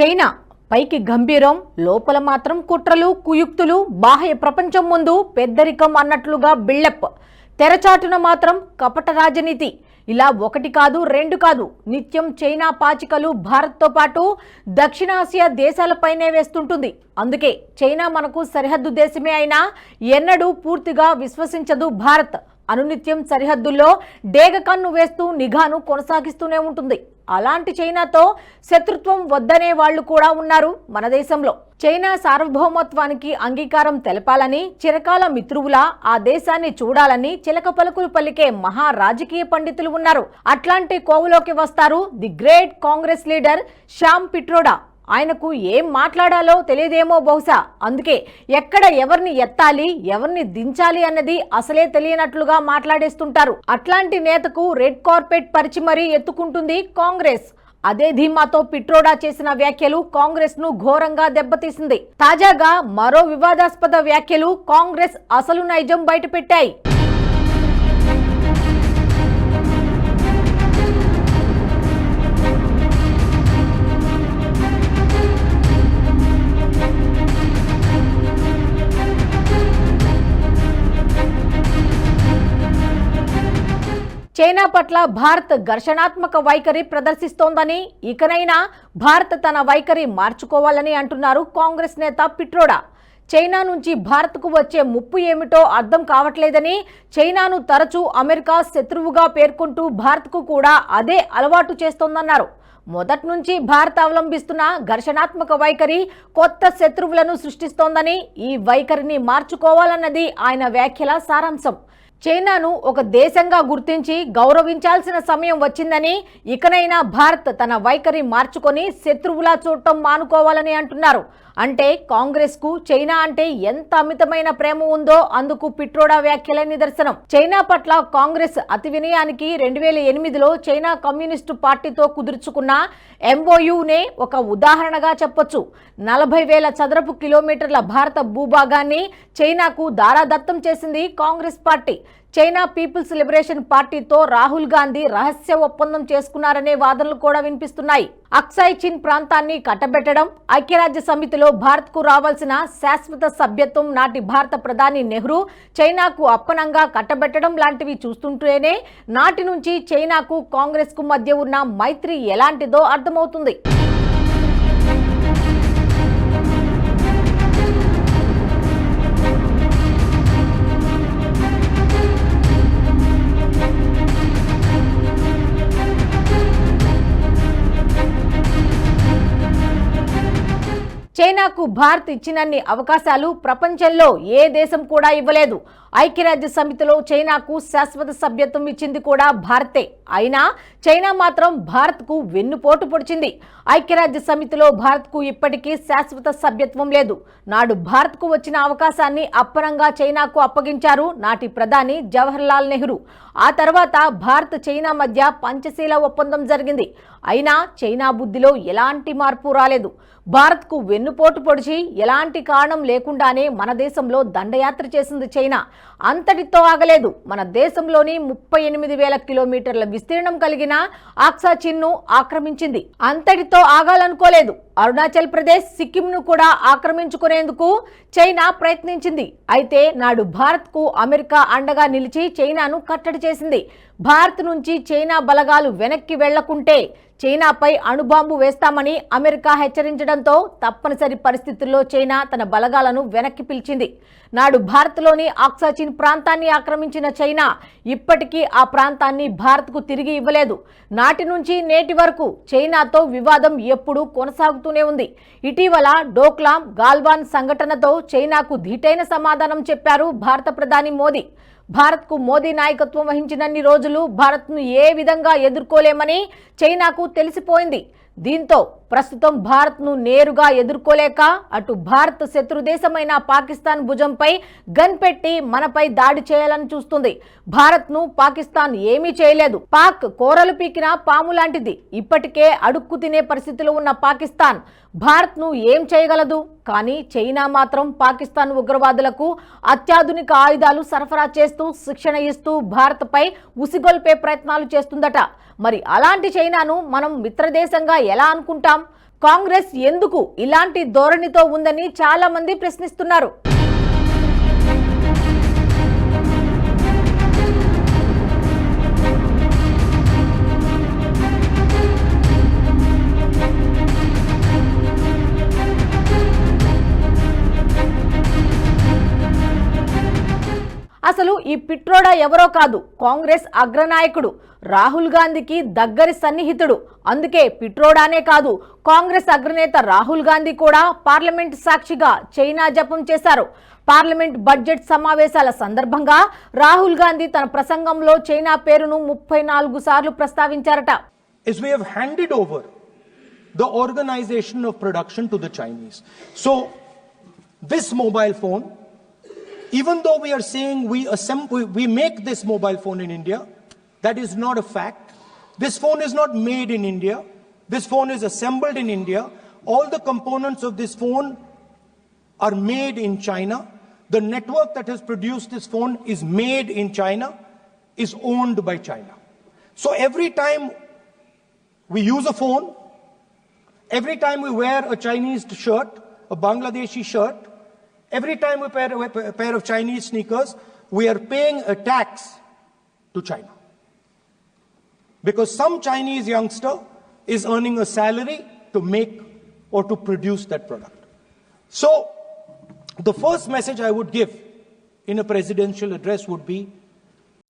China పైకి గంభీరం లోపల మాత్రం కుట్రలు కుయుక్తులు బాహ్య ప్రపంచం ముందు పెద్దరికం అన్నట్లుగా బిల్డప్. తెరచాటున మాత్రం కపట రాజనీతి. ఇలా ఒకటి కాదు రెండు కాదు నిత్యం చైనా పాచికలు భారత్తో పాటు దక్షిణాసియా దేశాలపైనే వేస్తుంటుంది. అందుకే చైనా మనకు సరిహద్దు దేశమే అయినా ఎన్నడూ పూర్తిగా విశ్వసించదు భారత్. అనునిత్యం సరిహద్దుల్లో డేగ కన్ను వేస్తూ నిఘాను కొనసాగిస్తూనే ఉంటుంది. అలాంటి చైనాతో శత్రుత్వం వద్దనే వాళ్ళు కూడా ఉన్నారు మన దేశంలో. చైనా సార్వభౌమత్వానికి అంగీకారం తెలపాలని చిరకాల మిత్రువులా ఆ దేశాన్ని చూడాలని చిలక పలుకులు పలికే మహా రాజకీయ పండితులు ఉన్నారు. అట్లాంటి కోవలోకి వస్తారు the great Congress leader Sam Pitroda. ఆయనకు ఏం మాట్లాడాలో తెలియదేమో బహుశా. అందుకే ఎక్కడ ఎవరిని ఎత్తాలి ఎవరిని దించాలి అన్నది అసలే తెలియనట్లుగా మాట్లాడేస్తుంటారు. అట్లాంటి నేతకు రెడ్ కార్పెట్ పరిచి మరీ ఎత్తుకుంటుంది కాంగ్రెస్. అదే ధీమాతో పిట్రోడా చేసిన వ్యాఖ్యలు కాంగ్రెస్ను ఘోరంగా దెబ్బతీసింది. తాజాగా మరో వివాదాస్పద వ్యాఖ్యలు కాంగ్రెస్ అసలు నైజం బయటపెట్టాయి. చైనా పట్ల భారత్ ఘర్షణాత్మక వైఖరి ప్రదర్శిస్తోందని ఇకనైనా భారత్ తన వైఖరి మార్చుకోవాలని అంటున్నారు కాంగ్రెస్ నేత పిట్రోడా. చైనా నుంచి భారత్కు వచ్చే ముప్పు ఏమిటో అర్థం కావట్లేదని చైనాను తరచూ అమెరికా శత్రువుగా పేర్కొంటూ భారత్కు కూడా అదే అలవాటు చేస్తోందన్నారు. మొదటి నుంచి భారత్ అవలంబిస్తున్న ఘర్షణాత్మక వైఖరి కొత్త శత్రువులను సృష్టిస్తోందని ఈ వైఖరిని మార్చుకోవాలన్నది ఆయన వ్యాఖ్యల సారాంశం. చైనాను ఒక దేశంగా గుర్తించి గౌరవించాల్సిన సమయం వచ్చిందని ఇకనైనా భారత్ తన వైఖరి మార్చుకొని శత్రువులా చూడటం మానుకోవాలని అంటున్నారు. అంటే కాంగ్రెస్కు చైనా అంటే ఎంత అమితమైన ప్రేమ ఉందో అందుకు పిట్రోడా వ్యాఖ్యలే నిదర్శనం. చైనా పట్ల కాంగ్రెస్ అతి వినయానికి రెండు వేల ఎనిమిదిలో చైనా కమ్యూనిస్టు పార్టీతో కుదుర్చుకున్న ఎంఓయునే ఒక ఉదాహరణగా చెప్పొచ్చు. నలభై వేల చదరపు కిలోమీటర్ల భారత భూభాగాన్ని చైనాకు దారాదత్తం చేసింది Congress party. China People's Liberation పార్టీతో రాహుల్ గాంధీ రహస్య ఒప్పందం చేసుకున్నారనే వాదనలు కూడా వినిపిస్తున్నాయి. అక్సాయ్ చిన్ ప్రాంతాన్ని కట్టబెట్టడం ఐక్యరాజ్య సమితిలో భారత్కు రావాల్సిన శాశ్వత సభ్యత్వం నాటి భారత ప్రధాని నెహ్రూ చైనాకు అప్పనంగా కట్టబెట్టడం లాంటివి చూస్తుంటేనే నాటి నుంచి చైనాకు కాంగ్రెస్కు మధ్య ఉన్న మైత్రి ఎలాంటిదో అర్థమవుతుంది. చైనాకు భారత్ ఇచ్చినన్ని అవకాశాలు ప్రపంచంలో ఏ దేశం కూడా ఇవ్వలేదు. ఐక్యరాజ్య సమితిలో చైనాకు శాశ్వత సభ్యత్వం ఇచ్చింది కూడా భారతే. అయినా చైనా మాత్రం భారత్కు వెన్నుపోటు పొడిచింది. ఐక్యరాజ్య సమితిలో భారత్కు ఇప్పటికీ శాశ్వత సభ్యత్వం లేదు. నాడు భారత్కు వచ్చిన అవకాశాన్ని అప్పనంగా చైనాకు అప్పగించారు నాటి ప్రధాని జవహర్లాల్ నెహ్రూ. ఆ తర్వాత భారత్ చైనా మధ్య పంచశీల ఒప్పందం జరిగింది. అయినా చైనా బుద్ధిలో ఎలాంటి మార్పు రాలేదు. భారత్కు వెన్నుపోటు పొడిచి ఎలాంటి కారణం లేకుండానే మన దేశంలో దండయాత్ర చేసింది చైనా. అంతటితో ఆగలేదు. మన దేశంలోని ముప్పై ఎనిమిది వేల కిలోమీటర్ల విస్తీర్ణం కలిగిన ఆక్సా చిన్ను ఆక్రమించింది. అంతటితో ఆగాలనుకోలేదు. అరుణాచల్ ప్రదేశ్ సిక్కింను కూడా ఆక్రమించుకునేందుకు చైనా ప్రయత్నించింది. అయితే నాడు భారత్కు అమెరికా అండగా నిలిచి చైనాను కట్టడి చేసింది. భారత్ నుంచి చైనా బలగాలు వెనక్కి వెళ్ళకుంటే చైనాపై అణుబాంబు వేస్తామని అమెరికా హెచ్చరించడంతో తప్పనిసరి పరిస్థితుల్లో చైనా తన బలగాలను వెనక్కి పిలిచింది. నాడు భారత్లోని ఆక్సాచిన్ ప్రాంతాన్ని ఆక్రమించిన చైనా ఇప్పటికీ ఆ ప్రాంతాన్ని భారత్కు తిరిగి ఇవ్వలేదు. నాటి నుంచి నేటి వరకు చైనాతో వివాదం ఎప్పుడూ కొనసాగుతూనే ఉంది. ఇటీవల డోక్లాం గాల్వాన్ సంఘటనతో చైనాకు ధీటైన సమాధానం చెప్పారు భారత ప్రధాని మోదీ. భారత్కు మోదీ నాయకత్వం వహించినన్ని రోజులు భారత్ను ఏ విధంగా ఎదుర్కోలేమని చైనాకు తెలిసిపోయింది. దీంతో ప్రస్తుతం భారత్ను నేరుగా ఎదుర్కోలేక అటు భారత్ శత్రు దేశమైన పాకిస్తాన్ భుజంపై గన్ పెట్టి మనపై దాడి చేయాలని చూస్తుంది. భారత్ను పాకిస్తాన్ ఏమీ చేయలేదు. పాక్ కోరలు పీకిన పాము లాంటిది. ఇప్పటికే అడుక్కు తినే పరిస్థితిలో ఉన్న పాకిస్తాన్ భారత్ను ఏం చేయగలదు? కానీ చైనా మాత్రం పాకిస్తాన్ ఉగ్రవాదులకు అత్యాధునిక ఆయుధాలు సరఫరా చేస్తూ శిక్షణ ఇస్తూ భారత్పై ఉసిగొల్పే ప్రయత్నాలు చేస్తుందట. మరి అలాంటి చైనాను మనం మిత్రదేశంగా ఎలా అనుకుంటాం? కాంగ్రెస్ ఎందుకు ఇలాంటి ధోరణితో ఉందని చాలా మంది ప్రశ్నిస్తున్నారు. అసలు ఈ పిట్రోడా ఎవరో కాదు కాంగ్రెస్ అగ్రనాయకుడు. రాహుల్ గాంధీకి దగ్గరి సన్నిహితుడు. అందుకే పిట్రోడానే కాదు కాంగ్రెస్ అగ్రనేత రాహుల్ గాంధీ కూడా పార్లమెంట్ సాక్షిగా చైనా జపం చేశారు. పార్లమెంట్ బడ్జెట్ సమావేశాల సందర్భంగా రాహుల్ గాంధీ తన ప్రసంగంలో చైనా పేరును ముప్పై నాలుగు సార్లు ప్రస్తావించారట. Is we have handed over the organization of production to the Chinese. So, this mobile phone, even though we are saying we assemble, we make this mobile phone in India, that is not a fact. This phone is not made in India. This phone is assembled in India. All the components of this phone are made in China. The network that has produced this phone is made in China, is owned by China. So every time we use a phone, every time we wear a Chinese shirt, a Bangladeshi shirt, every time we wear a pair of Chinese sneakers, we are paying a tax to China. Because some Chinese youngster is earning a salary to make or to produce that product. So, the first message I would give in a presidential address would be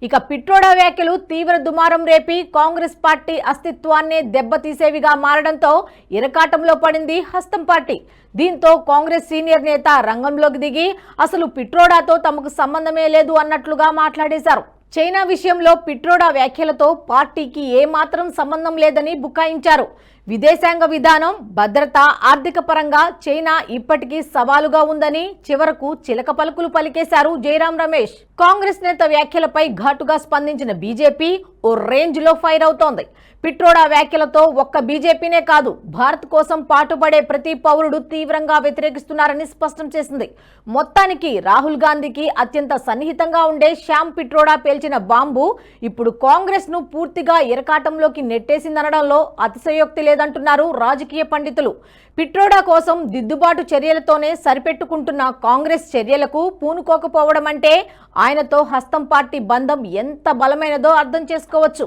ఇక పిట్రోడా వ్యాఖ్యలు తీవ్ర దుమారం రేపి Congress party అస్తిత్వాన్నే దెబ్బతీసేవిగా మారడంతో ఇరకాటంలో పడింది హస్తం party. దీంతో Congress senior నేత రంగంలోకి దిగి అసలు పిట్రోడాతో తమకు సంబంధమే లేదు అన్నట్లుగా మాట్లాడేశారు. చైనా విషయంలో పిట్రోడా వ్యాఖ్యలతో పార్టీకి ఏమాత్రం సంబంధం లేదని బుకాయించారు. విదేశాంగ విధానం భద్రత ఆర్థిక పరంగా చైనా ఇప్పటికీ సవాలుగా ఉందని చివరకు చిలక పలుకులు పలికేశారు జయరాం రమేష్. కాంగ్రెస్ నేత వ్యాఖ్యలపై ఘాటుగా స్పందించిన బీజేపీ ఓ రేంజ్లో ఫైర్ అవుతోంది. పిట్రోడా వ్యాఖ్యలతో ఒక్క బీజేపీనే కాదు భారత్ కోసం పాటుపడే ప్రతి పౌరుడు తీవ్రంగా వ్యతిరేకిస్తున్నారని స్పష్టం చేసింది. మొత్తానికి రాహుల్ గాంధీకి అత్యంత సన్నిహితంగా ఉండే శ్యామ్ పిట్రోడా పేల్చిన బాంబు ఇప్పుడు కాంగ్రెస్ను పూర్తిగా ఇరకాటంలోకి నెట్టేసిందనడంలో అతిశయోక్తి లేదు లేదంటున్నారు రాజకీయ పండితులు. పిట్రోడా కోసం దిద్దుబాటు చర్యలతోనే సరిపెట్టుకుంటున్న కాంగ్రెస్ చర్యలకు పూనుకోకపోవడం అంటే ఆయనతో హస్తం పార్టీ బంధం ఎంత బలమైనదో అర్థం చేసుకోవచ్చు.